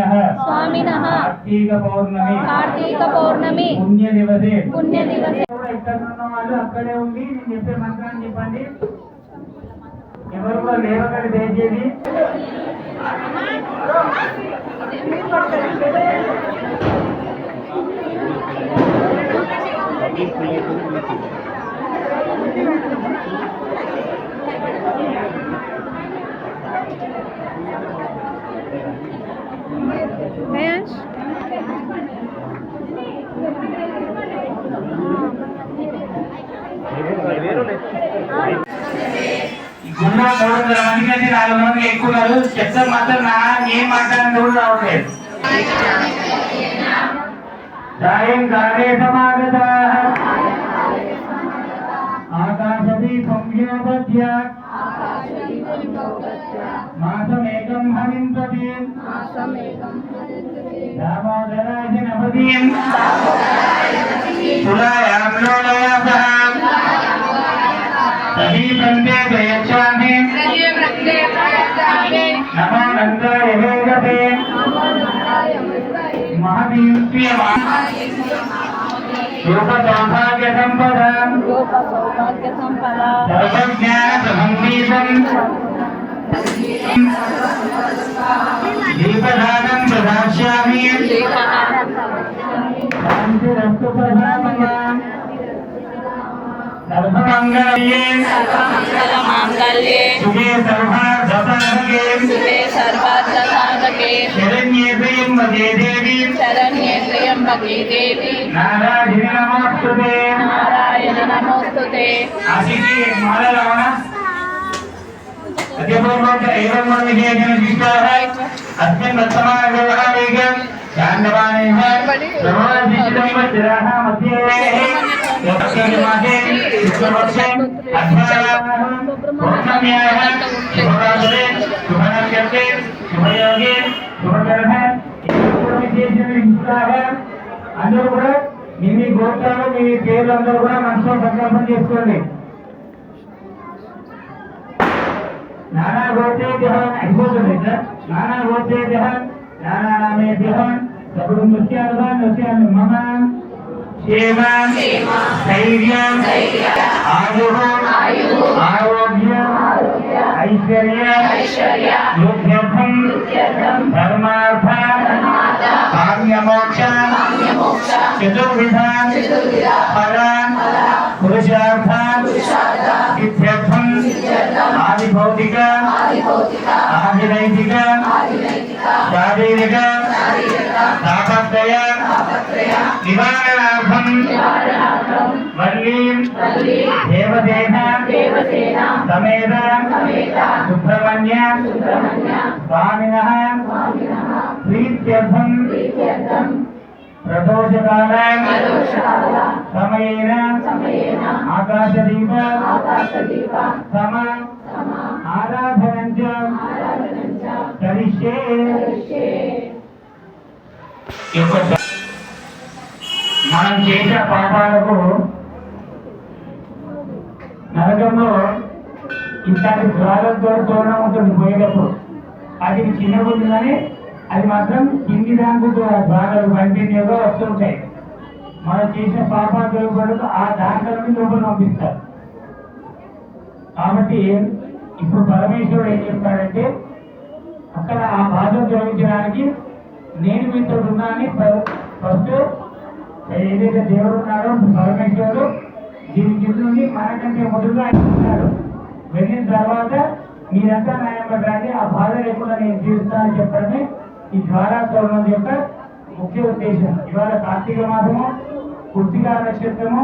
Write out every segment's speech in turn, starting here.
స్వామినః. స్వామినః. కార్తీక పౌర్ణమి కార్తీక పౌర్ణమి పుణ్య దివసే పుణ్య దివసే కూడా ఇక్కడ ఉన్న వాళ్ళు అక్కడే ఉండి నేను చెప్పే మంత్రాన్ని చెప్పండి. ఎవరు కూడా లేవకండి దయచేసి. ఈ గుళ్ళో మూడు వందల మంది కంటే నాలుగు మంది ఎక్కువ చెప్తే మాత్రం నా ఏం మాట్లాడిన కూడా రావట్లేదు. సాయంకాలే సమాగత ఆకాశదీపం మాసమేకం హరింపతి. దామోదరాజ నవదీం తులాయాం లోలయాసః సహీపంతే ప్రయచ్చామి. నమో నందాయ వేగతే రూప సౌభాగ్య సంపద సర్వజ్ఞాన సమన్వితం దీపదానం ప్రదాస్యామి శాంతిరస్తు ప్రధానమా సర్వమంగళే మాంగళ్యే శుభే సర్వార్థసాధకే. శివే సర్వార్థ సాధకే శరణ్యే త్రయంబకే దేవి. శరణ్యే త్రయంబకే దేవి. నారాయణ నమోస్తుతే. నారాయణ నమోస్తుతే. ఆశికి మాలరావణ అధ్యపూర్వక ఏవం విశేషణ విష్టాః అస్మిన్ వర్తమాన వ్యవహారేక శాంతవానేః ప్రమోదిషితమివ చిరాః మధ్యే యస్మిన్ మాసే శుక్లపక్షే అధ్యాయాః పౌర్ణమ్యాః శుభరాత్రే శుభనక్షత్రే శుభయోగే శుభకరణ విశేషణ విష్టాః అందరూ కూడా మీ మీ గోత్రాలు మీ పేర్లు అందరూ కూడా మనసులో సంకల్పం చేసుకోండి. నానా గోత్రేభ్య అయిపోతుంది సార్ నానా గోత్రేభ్య నానా నామేభ్య సగుడు నృత్యాలు నృత్యాలు మమ. క్షేమ ధైర్యం ఆయు ఆరోగ్య ఐశ్వర్య యుద్ధం ధర్మార్థ కామ్యమోక్ష చతుర్విధ ఫల పురుషార్థ సిద్ధ్యర్థం ఆది భౌతిక ఆది నైతిక శారీరక తాపత్రయ నివారణార్థం వల్లీం దేవసేన సమేత సుబ్రహ్మణ్య స్వామిన ప్రీత్యర్థం ప్రదోషకాల సమయేన ఆకాశదీప సమ ఆరాధనంచ కరిష్యే మనం చేసిన పాపాలకు నరకంలో ఇట్లాంటి ద్వారంతో తోరణం ఉంటుంది పోయేటప్పుడు. అది చిన్నగా ఉంటుందని అది మాత్రం కింది దానికి ద్వారాలు కంటిన్యూగా వస్తుంటాయి. మనం చేసిన పాపాలు తొలగబడుతూ ఆ దాంట్లోని లోపల పంపిస్తారు. కాబట్టి ఇప్పుడు పరమేశ్వరుడు ఏం చెప్తాడంటే అక్కడ ఆ బాధను తొలగించడానికి నేను మీతో ఉన్నా ఫస్ట్ ఏదైతే దేవుడు ఉన్నాడో పరమేశ్వరుడు దీని కింద నుండి మనకంటే ముందుగా ఆయన వెళ్ళిన తర్వాత మీరంతా న్యాయపడరాని ఆ బాధ లేకుండా నేను తీరుస్తానని చెప్పడమే ఈ జ్వాలా తోరణం యొక్క ముఖ్య ఉద్దేశం. ఇవాళ కార్తీక మాసము పుట్టిగా నక్షత్రము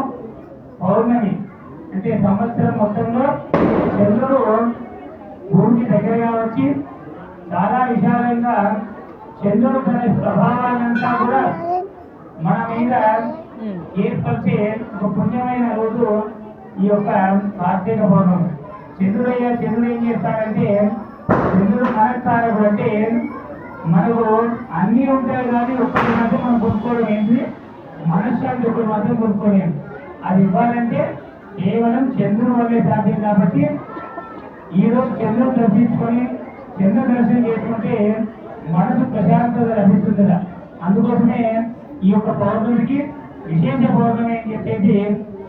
పౌర్ణమి. అంటే సంవత్సరం మొత్తంలో చంద్రుడు భూమికి దగ్గరగా వచ్చి చాలా విశాలంగా చంద్రుడు తన ప్రభావాలంతా కూడా మన మీద ఏర్పరిచే ఒక పుణ్యమైన రోజు ఈ యొక్క కార్తీక పౌర్ణమి. చంద్రుడయ్య చంద్రుడు ఏం చేస్తాడంటే చంద్రుడు మనస్తారకుడు అంటే మనకు అన్నీ ఉంటాయి కానీ ఒక్కటి మాత్రం మనం కొనుక్కోవడం ఏంటి? మనశ్శాంతి ఒకటి మాత్రం కొనుక్కోలేము అది ఇవ్వాలంటే కేవలం చంద్రుని వల్లే సాధ్యం కాబట్టి ఈ రోజు చంద్రుడు దర్శించుకొని చంద్ర దర్శనం చేసుకుంటే మనసు ప్రశాంతత లభిస్తుందిట అందుకోసమే ఈ యొక్క పౌర్ణమికి విశేష పౌర్ణమి అని చెప్పేసి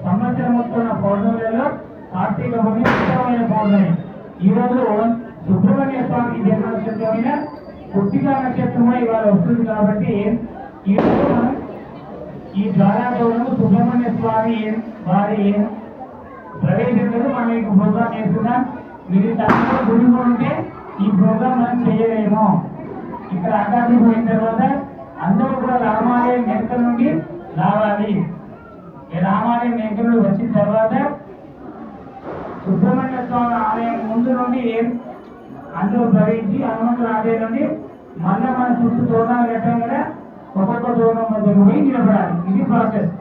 సంవత్సరం మొత్తం ఉన్న పౌర్ణమిలలో కార్తీక పౌర్ణమి పౌర్ణమి. ఈ రోజు సుబ్రహ్మణ్య స్వామి జన్మోత్సవమైన పుట్టిక నక్షత్రము ఇవాళ వస్తుంది కాబట్టి ఈ మనం ఈ జ్వాలాదేవులను సుబ్రహ్మణ్య స్వామి వారి ప్రవేశించడం మనం ఈ ప్రోగ్రాం చేస్తున్నాం. మీరు తనలో గుడి ఉంటే ఈ ప్రోగ్రాం మనం చేయలేము. ఇక్కడ అకాడమీ పోయిన తర్వాత అందరూ కూడా రామాలయం వెనుక నుండి రావాలి. రామాలయం వెనుక నుండి వచ్చిన తర్వాత సుబ్రహ్మణ్య స్వామి ఆలయం ముందు నుండి అందరూ ప్రవేశించి హనుమంతుల ఆలయం నుండి మళ్ళీ మన చుట్టూ చూడాలి కట్టాం కదా ఒక్కొక్క దూరం మధ్య పోయి నిలబడాలి. ఇది ప్రాసెస్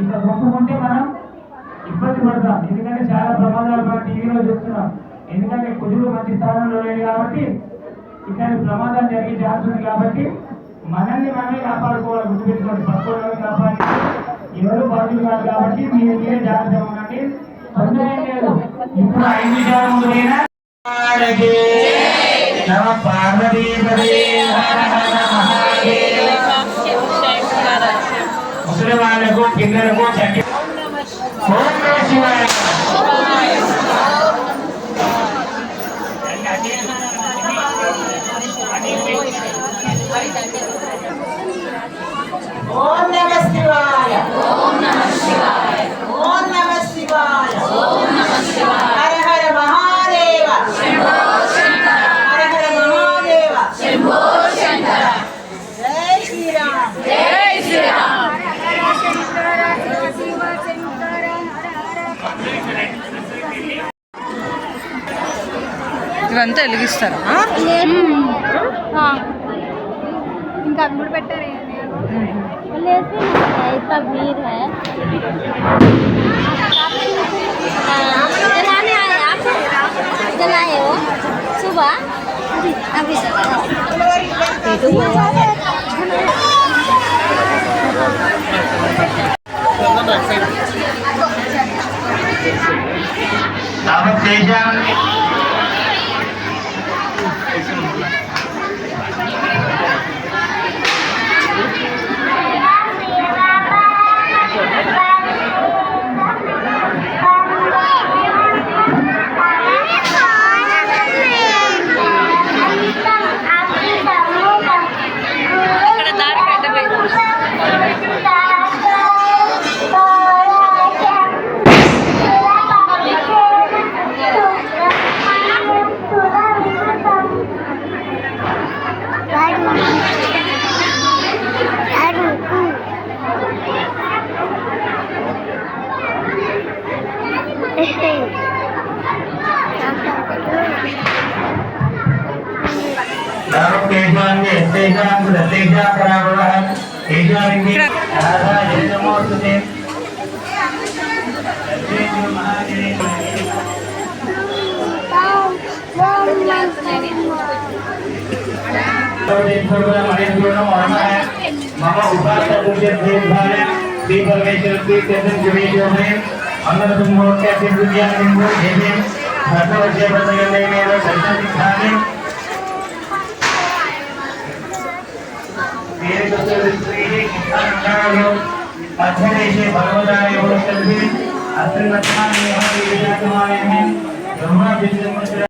ఇట్లా మొక్కుకుంటే మనం ఇబ్బంది పడతాం. ఎందుకంటే చాలా ప్రమాదాలు మనం టీవీలో చెప్తున్నాం ఎందుకంటే కుదురు మంచి స్థానంలో లేదు కాబట్టి ఇట్లాంటి ప్రమాదాలు జరిగే ఛాన్స్ ఉంది కాబట్టి మనల్ని మనమే కాపాడుకోవాలి గుర్తుపెట్టుకోండి. పక్కన కాపాడి. ఎవరు బాధ్యులు కాదు కాబట్టి మీరు మీరే జాగ్రత్తగా ఉండండి. తొందర ఏం లేదు. ఇప్పుడు ఐదు నిమిషాల ముందుకైనా నమ పార్వతీ పదే హర హర మహాదేవ ముసలి వాళ్ళకు పిల్లలకు చక్కెర ఓం నమః శివాయ వెలిగిస్తారా इनका मूड बेटर है लेते हैं इतना भीड़ है जलाने आए आप जलाए हो सुबह अभी तावत्तेषां Yeah. तेजां तेजां पराभवः तेजां नमोऽस्तुते मम उपास्य देवभाय श्री परमेश्वर श्री कृष्ण गुणेश्वर में अमर तुम्होत्या सिंधु ज्ञान सिंधु देवी भगवत जय भगवत देवी और संसार दिखाने అధ్యక్ష భగవదాయ పురుషులు అత్యున్నతమాని ఎవరి విజయతమాని బ్రహ్మ విజయముద్ర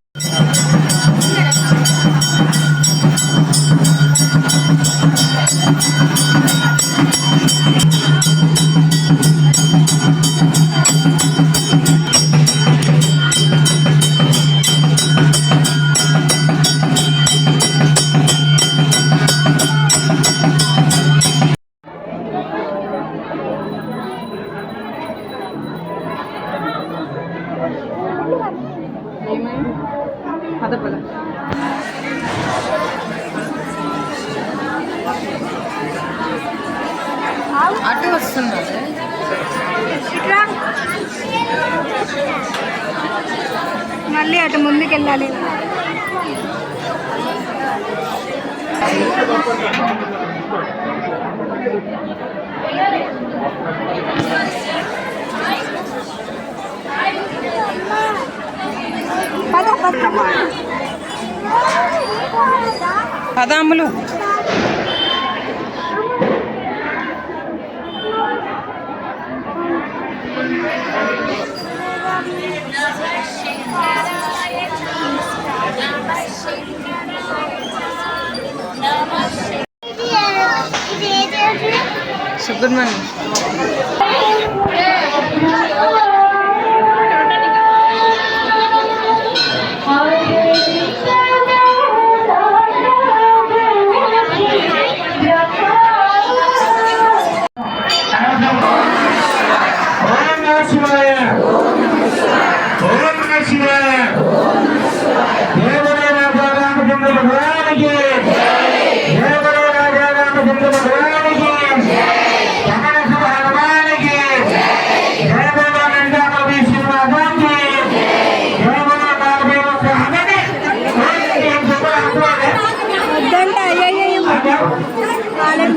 పదాములు Thank you. So good morning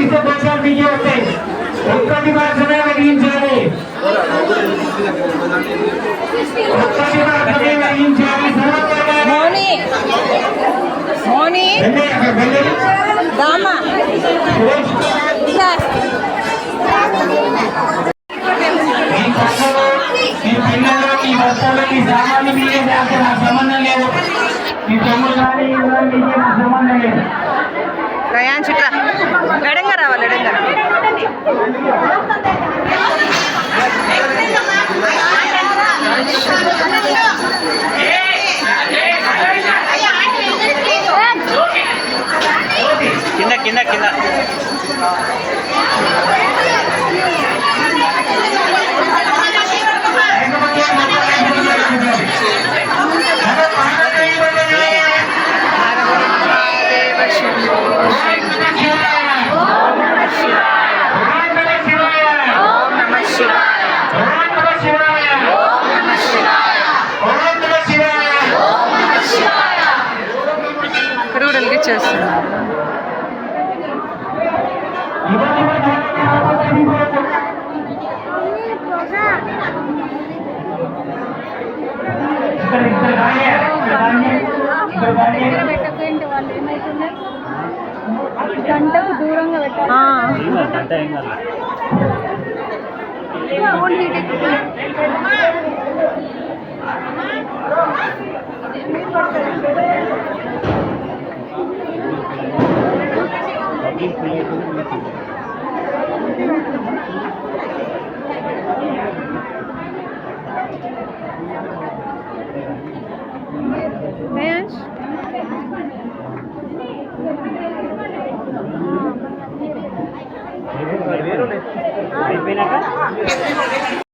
ise benzer bilgi ortaya. Hukkati Barsana ve İncari. Hukkati Barsana ve İncari. Moni. Moni. Dama. Dama. కింద కింద ఇక్కడ ఇక్కడ కానీ ఇక్కడ కానీ ఇక్కడ కానీ పెట్టకండి వాళ్ళు ఏమైతుంది గంటకు దూరంగా పెట్టాలి Thank you. Ange? ¿Ven acá?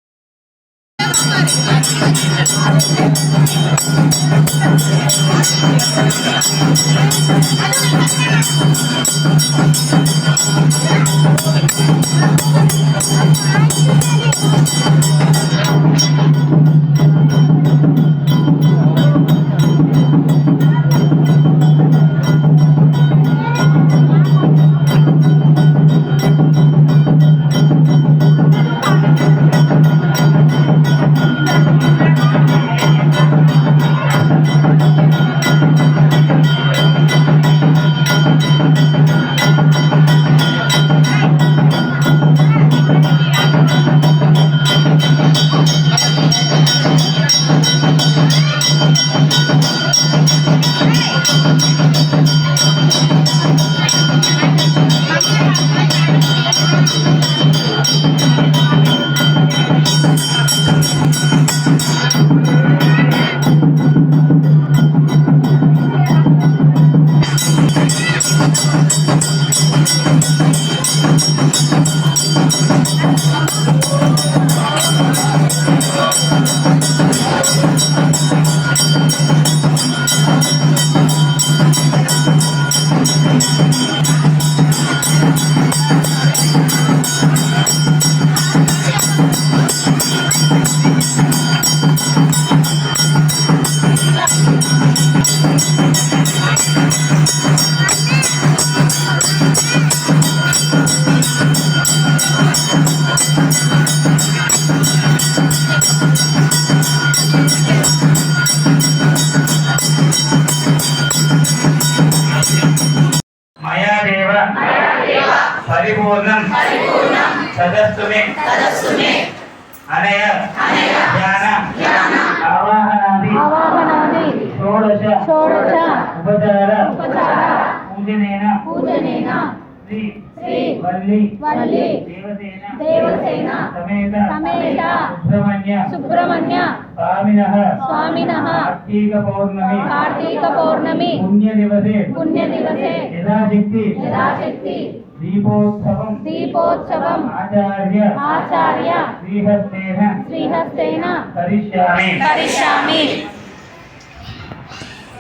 Shri Shri वल्ली వల్లి देवसेन దేవసేన समेत సమేత सुब्रह्मण्य సుబ్రహ్మణ్య स्वामिनः స్వామినః कार्तीक पौर्णमी కార్తీక పౌర్ణమి पुण्य दिवसे పుణ్య దివసే यथाशक्ति యథాశక్తి दीपोत्सवम् దీపోత్సవం आचार्य ఆచార్య श्रीहस्तेन శ్రీహస్తేన करिष्यामि కరిష్యామి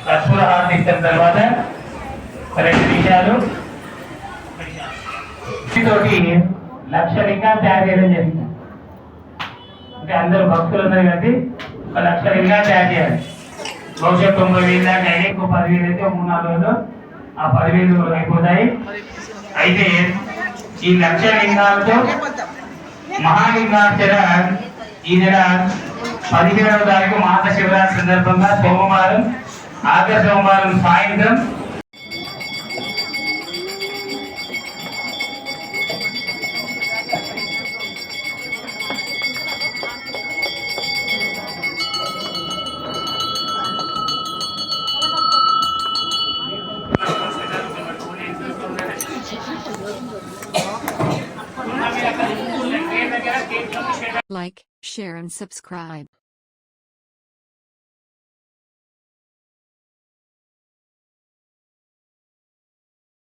కర్పూర హారతి ఇచ్చిన తర్వాత రెండు నిమిషాలు తోటి లక్ష లింగాలు తయారు చేయడం జరిగింది. అంటే అందరు భక్తులు ఉన్నారు కాబట్టి ఒక లక్ష లింగాలు తయారు చేయాలి. బహుశా తొంభై వేలు దాకా అయితే ఇంకో పదివేలు అయితే ఒక మూడు నాలుగు రోజులు ఆ పదివేలు అయిపోతాయి. అయితే ఈ లక్ష లింగాలతో మహాలింగార్చన ఈ నెల పదిహేడవ తారీఖు మాస శివరాత్రి సందర్భంగా సోమవారం ఆఖరి సోమవారం సాయంత్రం subscribe.